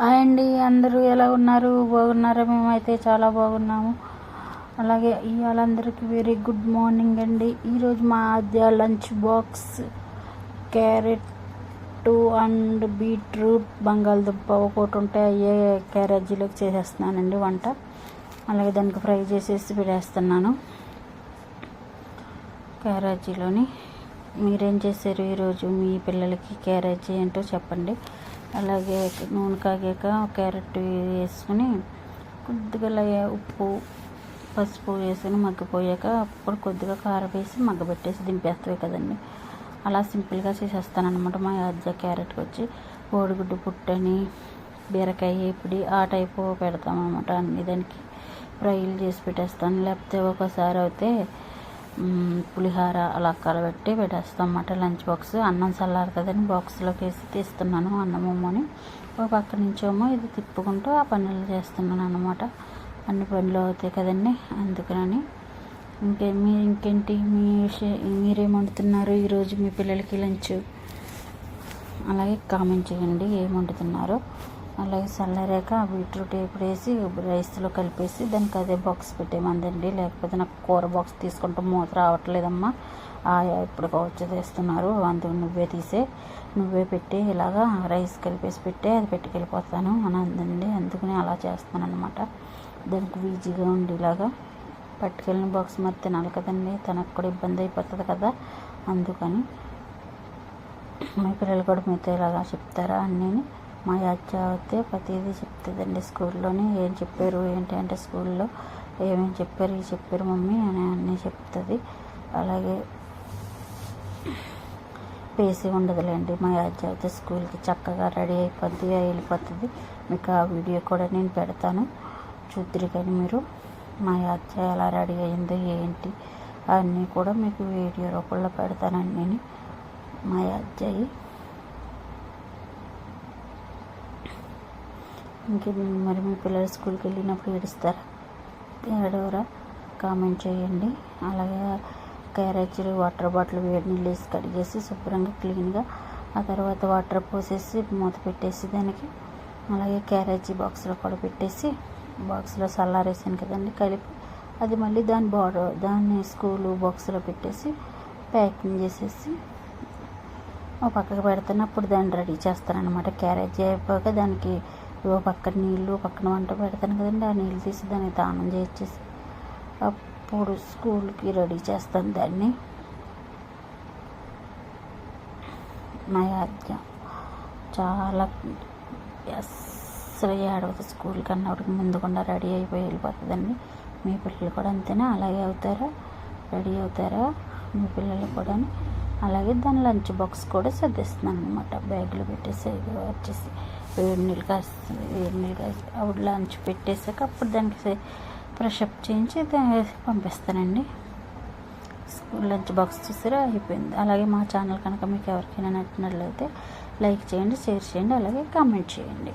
Hi అండి అందరూ ఎలా ఉన్నారు? బాగున్నారా? మేమైతే చాలా బాగున్నాము. అలాగే ఇవాళ అందరికీ వెరీ గుడ్ మార్నింగ్ అండి. ఈరోజు మా Aadya lunch box carrot and beetroot బంగాళదుంప ఒకటి ఉంటే అయ్యే క్యారేజీలోకి చేసేస్తున్నానండి వంట. అలాగే దానికి ఫ్రై చేసేసి పెట్టేస్తున్నాను. క్యారేజీలోని మీరేం చేశారు ఈరోజు? మీ పిల్లలకి క్యారేజీ ఏంటో చెప్పండి. అలాగే నూనె కాగాక క్యారెట్ వేసుకుని కొద్దిగా ఉప్పు పసుపు వేసుకుని మగ్గిపోయాక అప్పుడు కొద్దిగా కారం వేసి మగ్గబెట్టేసి దింపేస్తాయి కదండి. అలా సింపుల్గా చేసేస్తానమాట మా అజ్జ క్యారెట్కి వచ్చి. కోడిగుడ్డు పుట్టని బీరకాయ ఇప్పుడు ఆ టైపు పెడతాం అనమాట అన్ని దానికి. ఫ్రైలు చేసి పెట్టేస్తాను. లేకపోతే ఒకసారి అయితే పులిహార అలా కలబెట్టి పెట్టేస్తాం. అన్నమాట లంచ్ బాక్స్ అన్నం చల్లారు కదని బాక్స్లోకి వేసి తీస్తున్నాను అన్నమమ్మని ఒక పక్క నుంచేమో ఇది తిప్పుకుంటూ ఆ పనులు చేస్తున్నాను అనమాట అన్ని పనులు అవుతాయి కదండి అందుకని ఇంకే మీ ఇంకేంటి? మీ మీరేం వండుతున్నారు ఈరోజు మీ పిల్లలకి లంచ్? అలాగే కామెంట్ చేయండి ఏం వండుతున్నారో అలాగే చల్లారాక బీట్రూట్ ఇప్పుడేసి వేసి రైస్లో కలిపేసి దానికి అదే బాక్స్ పెట్టేమందండి లేకపోతే నాకు కూర బాక్స్ తీసుకుంటే మూత రావట్లేదమ్మా. ఆయా ఇప్పుడు వచ్చి తెస్తున్నారు. అందుకు నువ్వే తీసే. నువ్వే పెట్టి ఇలాగా రైస్ కలిపేసి పెట్టి అది పెట్టుకెళ్ళిపోతాను అని అందండి అందుకని అలా చేస్తాను అనమాట దానికి ఈజీగా ఉండేలాగా పట్టుకెళ్ళిన బాక్స్ మరి తినాలి కదండి. తనకు కూడా ఇబ్బంది అయిపోతుంది కదా. అందుకని మీ పిల్లలు కూడా మీతో ఇలాగా చెప్తారా అన్నీ మా అచ్చ అయితే ప్రతిదీ చెప్తుందండి స్కూల్లోనే. ఏం చెప్పారు ఏంటి అంటే స్కూల్లో ఏమేమి చెప్పారు ఇది చెప్పారు మమ్మీ అని అన్నీ చెప్తుంది. అలాగే పేసి ఉండదులేండి. మా అజ్జ అయితే స్కూల్కి చక్కగా రెడీ అయిపోద్ది వెళ్ళిపోతుంది. మీకు ఆ వీడియో కూడా నేను పెడతాను. చూద్దరు కానీ మీరు మా అజ్జ ఎలా రెడీ అయిందో ఏంటి అన్నీ కూడా మీకు వీడియో రూపంలో పెడతానండి నేను. మా అజ్జయ్యి ఇంకే మరి మీ పిల్లలు స్కూల్కి వెళ్ళినప్పుడు ఏడుస్తారా? ఏడవరా? కామెంట్ చేయండి. అలాగే క్యారేజీలు వాటర్ బాటిల్ వేడి నీళ్ళు వేసి కడిగేసి శుభ్రంగా క్లీన్గా ఆ తర్వాత వాటర్ పోసేసి మూత పెట్టేసి దానికి అలాగే క్యారేజీ బాక్స్లో కూడా పెట్టేసి బాక్స్లో సల్లారేసాను కదండి కలిపి అది మళ్ళీ దాని బార్డర్ దాన్ని స్కూలు బాక్స్లో పెట్టేసి ప్యాకింగ్ చేసేసి పక్కకు పెడతాను అప్పుడు దాన్ని రెడీ చేస్తాను అనమాట క్యారేజీ అయిపోయాక దానికి ఓ పక్కన నీళ్ళు పక్కన వంట పెడతాను కదండి. ఆ నీళ్ళు తీసి దానికి దానం చేసేసి అప్పుడు స్కూల్కి రెడీ చేస్తాను దాన్ని. నా యాజ్ఞ చాలా అసలు ఏడవదు స్కూల్కి అన్నప్పటికి ముందుకుండా రెడీ అయిపోయి వెళ్ళిపోతుందండి. మీ పిల్లలు కూడా అంతేనా? అలాగే అవుతారా? రెడీ అవుతారా? మీ పిల్లలు కూడా అలాగే దాని లంచ్ బాక్స్ కూడా సర్దిస్తున్నాను అనమాట బ్యాగ్లో పెట్టేసి వచ్చేసి. వేడి నీళ్ళు కాసి వేడి నీళ్ళు కాసి ఆవిడ లంచ్ పెట్టేసాక అప్పుడు దానికి ప్రెషప్ చేయించి దా- పంపిస్తానండి. స్కూల్ లంచ్ బాక్స్ చూసారా? అయిపోయింది. అలాగే మా ఛానల్ కనుక మీకు ఎవరికైనా నచ్చినట్లయితే లైక్ చేయండి షేర్ చేయండి అలాగే కామెంట్ చేయండి.